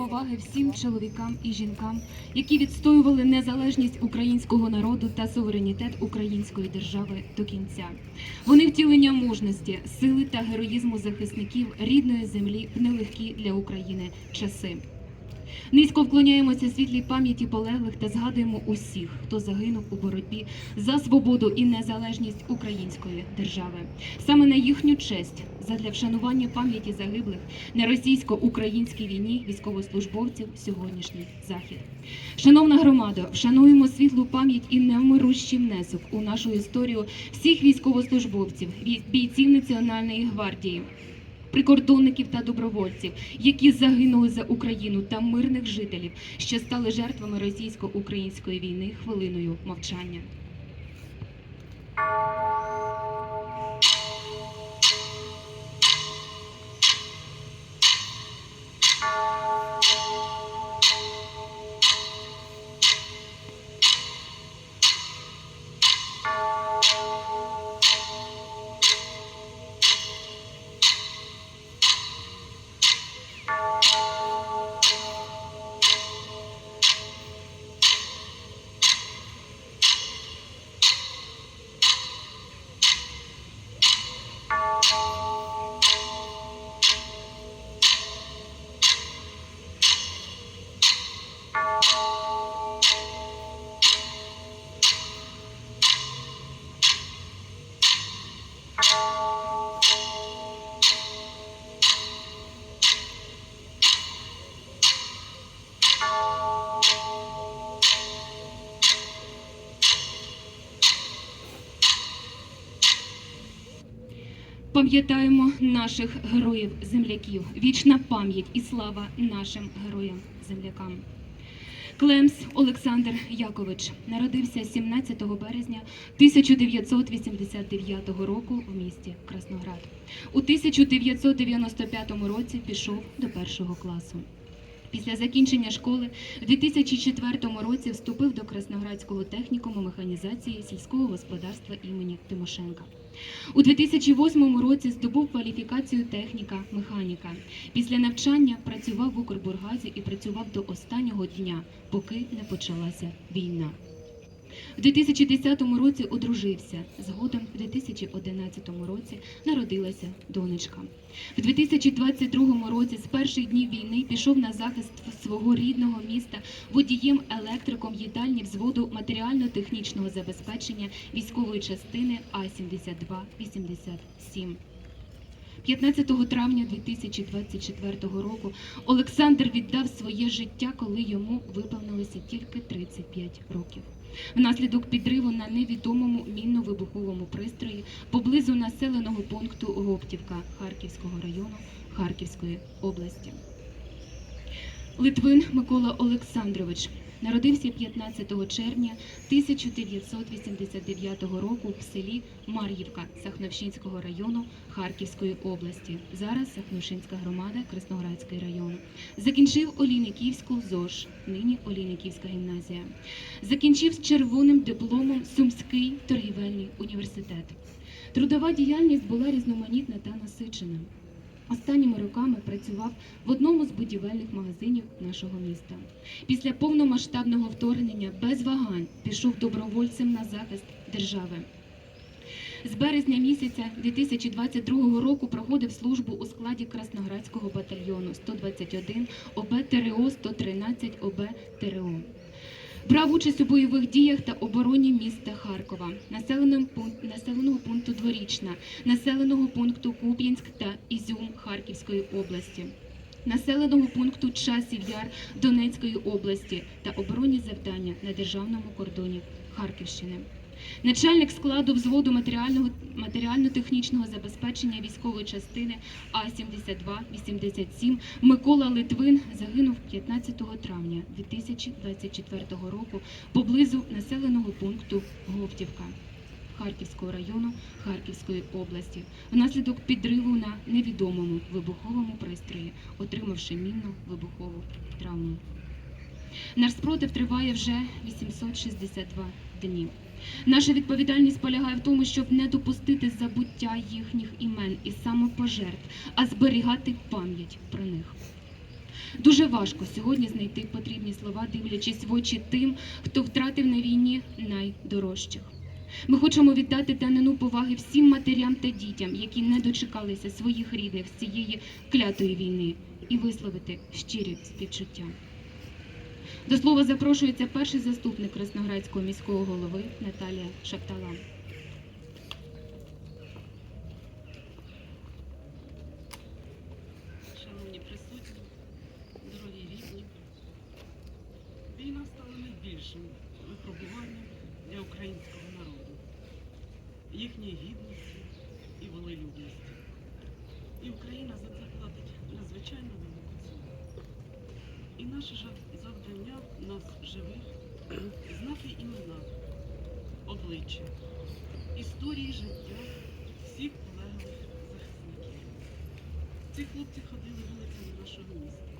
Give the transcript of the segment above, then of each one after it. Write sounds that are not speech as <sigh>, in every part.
поваги всім чоловікам і жінкам, які відстоювали незалежність українського народу та суверенітет української держави до кінця. Вони втілення мужності, сили та героїзму захисників рідної землі в нелегкі для України часи. Низько вклоняємося світлій пам'яті полеглих та згадуємо усіх, хто загинув у боротьбі за свободу і незалежність української держави. Саме на їхню честь, задля вшанування пам'яті загиблих на російсько-українській війні військовослужбовців сьогоднішній захід. Шановна громада, вшануємо світлу пам'ять і невмирущий внесок у нашу історію всіх військовослужбовців, бійців Національної гвардії, прикордонників та добровольців, які загинули за Україну та мирних жителів, що стали жертвами російсько-української війни хвилиною мовчання. Пам'ятаємо наших героїв-земляків. Вічна пам'ять і слава нашим героям-землякам. Клемс Олександр Якович народився 17 березня 1989 року в місті Красноград. У 1995 році пішов до першого класу. Після закінчення школи в 2004 році вступив до Красноградського технікуму механізації сільського господарства імені Тимошенка. У 2008 році здобув кваліфікацію техніка механіка. Після навчання працював в Укрбургазі і працював до останнього дня, поки не почалася війна. У 2010 році одружився. Згодом у 2011 році народилася донечка. В 2022 році з перших днів війни пішов на захист свого рідного міста водієм електриком їдальні взводу матеріально-технічного забезпечення військової частини А-72-87. 15 травня 2024 року Олександр віддав своє життя, коли йому виповнилося тільки 35 років. Внаслідок підриву на невідомому мінно-вибуховому пристрої поблизу населеного пункту Гоптівка Харківського району Харківської області. Литвин Микола Олександрович народився 15 червня 1989 року в селі Мар'ївка Сахновщинського району Харківської області. Зараз Сахновщинська громада Красноградський район. Закінчив Олійниківську ЗОЖ, нині Олійниківська гімназія. Закінчив з червоним дипломом Сумський торгівельний університет. Трудова діяльність була різноманітна та насичена. Останніми роками працював в одному з будівельних магазинів нашого міста. Після повномасштабного вторгнення без вагань пішов добровольцем на захист держави. З березня місяця 2022 року проходив службу у складі Красноградського батальйону 121 ОБ ТРО 113 ОБ ТРО. Брав участь у бойових діях та обороні міста Харкова, населеного пункту, Дворічна, населеного пункту Куп'янськ та Ізюм Харківської області, населеного пункту Часів Яр Донецької області та оборонні завдання на державному кордоні Харківщини. Начальник складу взводу матеріального матеріально-технічного забезпечення військової частини А-72-87 Микола Литвин загинув 15 травня 2024 року поблизу населеного пункту Говтівка Харківського району Харківської області внаслідок підриву на невідомому вибуховому пристрої, отримавши мінну вибухову травму. Наш спротив триває вже 862 дні. Наша відповідальність полягає в тому, щоб не допустити забуття їхніх імен і самопожертв, а зберігати пам'ять про них. Дуже важко сьогодні знайти потрібні слова, дивлячись в очі тим, хто втратив на війні найдорожчих. Ми хочемо віддати данину поваги всім матерям та дітям, які не дочекалися своїх рідних з цієї клятої війни, і висловити щирі співчуття. До слова запрошується перший заступник Красноградського міського голови Наталія Шаптала. Шановні присутні, дорогі рідні, війна стала найбільшим випробуванням для українського народу, їхньої гідності і волелюбності. І Україна за це платить надзвичайно велику ціну. І наше завдання нас живих <clears throat> знати імена, обличчя, історії життя всіх полеглих захисників. Ці хлопці ходили вулицями нашого міста.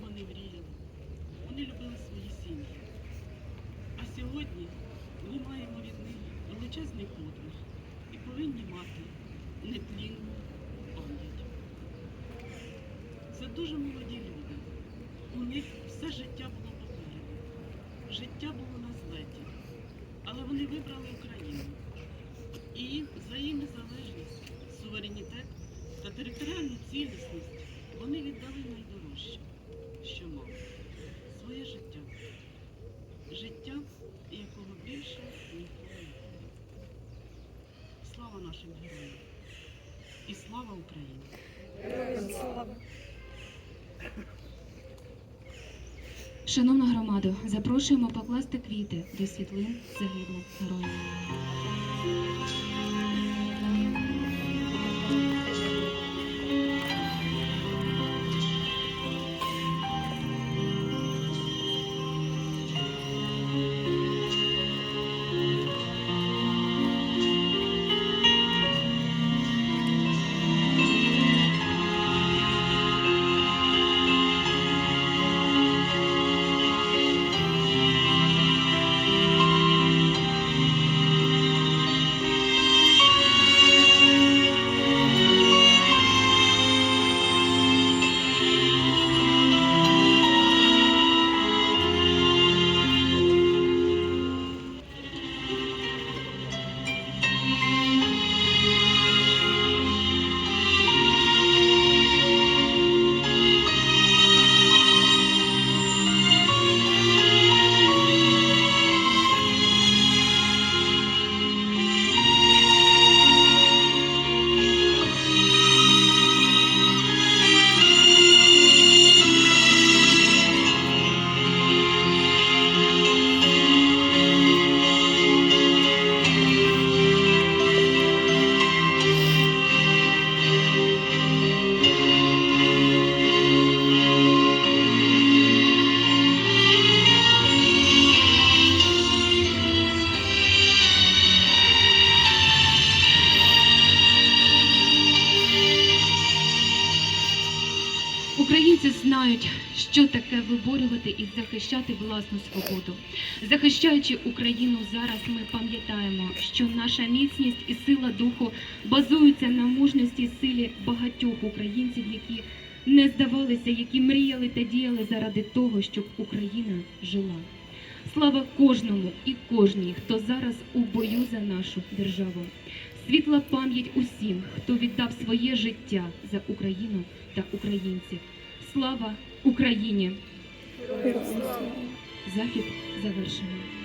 Вони мріяли, вони любили свої сім'ї. А сьогодні ми маємо від них величезний подвиг і повинні мати нетлінну пам'ять. Це дуже молоді них все життя було попереду. Життя було на злеті. Але вони вибрали Україну. І за її незалежність, суверенітет та територіальну цілісність вони віддали найдорожче, що мали своє життя. Життя, якого більше ніколи не буде. Слава нашим героям! І слава Україні! Шановна громада, запрошуємо покласти квіти до світлин загиблих героїв. Таке виборювати і захищати власну свободу. Захищаючи Україну зараз, ми пам'ятаємо, що наша міцність і сила духу базуються на мужності і силі багатьох українців, які не здавалися, які мріяли та діяли заради того, щоб Україна жила. Слава кожному і кожній, хто зараз у бою за нашу державу. Світла пам'ять усім, хто віддав своє життя за Україну та українців. Слава Україні! Захід завершено.